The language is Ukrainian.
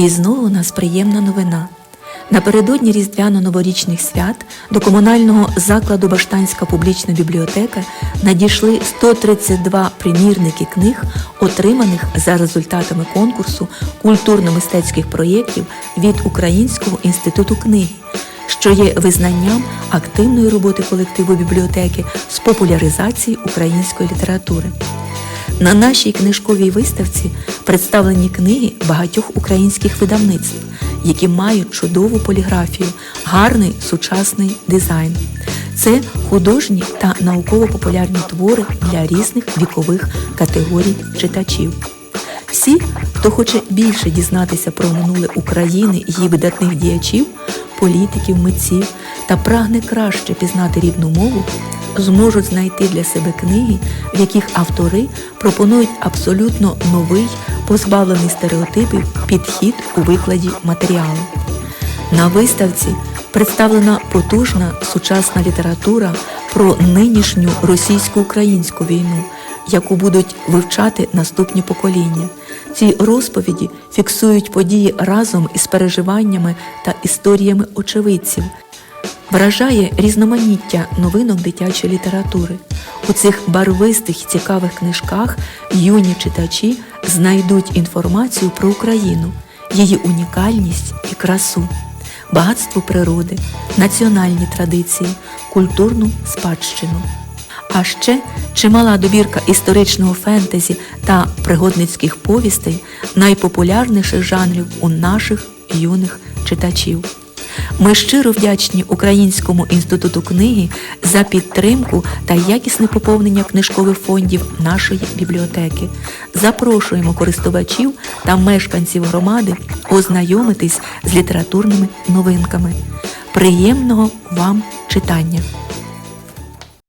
І знову у нас приємна новина. Напередодні різдвяно-новорічних свят до комунального закладу Баштанська публічна бібліотека надійшли 132 примірники книг, отриманих за результатами конкурсу культурно-мистецьких проєктів від Українського інституту книги, що є визнанням активної роботи колективу бібліотеки з популяризації української літератури. На нашій книжковій виставці представлені книги багатьох українських видавництв, які мають чудову поліграфію, гарний сучасний дизайн. Це художні та науково-популярні твори для різних вікових категорій читачів. Всі, хто хоче більше дізнатися про минуле України її видатних діячів, політиків, митців та прагне краще пізнати рідну мову, зможуть знайти для себе книги, в яких автори пропонують абсолютно новий, позбавлений стереотипів підхід у викладі матеріалу. На виставці представлена потужна сучасна література про нинішню російсько-українську війну, яку будуть вивчати наступні покоління. Ці розповіді фіксують події разом із переживаннями та історіями очевидців. Вражає різноманіття новинок дитячої літератури. У цих барвистих і цікавих книжках юні читачі знайдуть інформацію про Україну, її унікальність і красу, багатство природи, національні традиції, культурну спадщину. А ще чимала добірка історичного фентезі та пригодницьких повістей найпопулярніших жанрів у наших юних читачів. Ми щиро вдячні Українському інституту книги за підтримку та якісне поповнення книжкових фондів нашої бібліотеки. Запрошуємо користувачів та мешканців громади ознайомитись з літературними новинками. Приємного вам читання!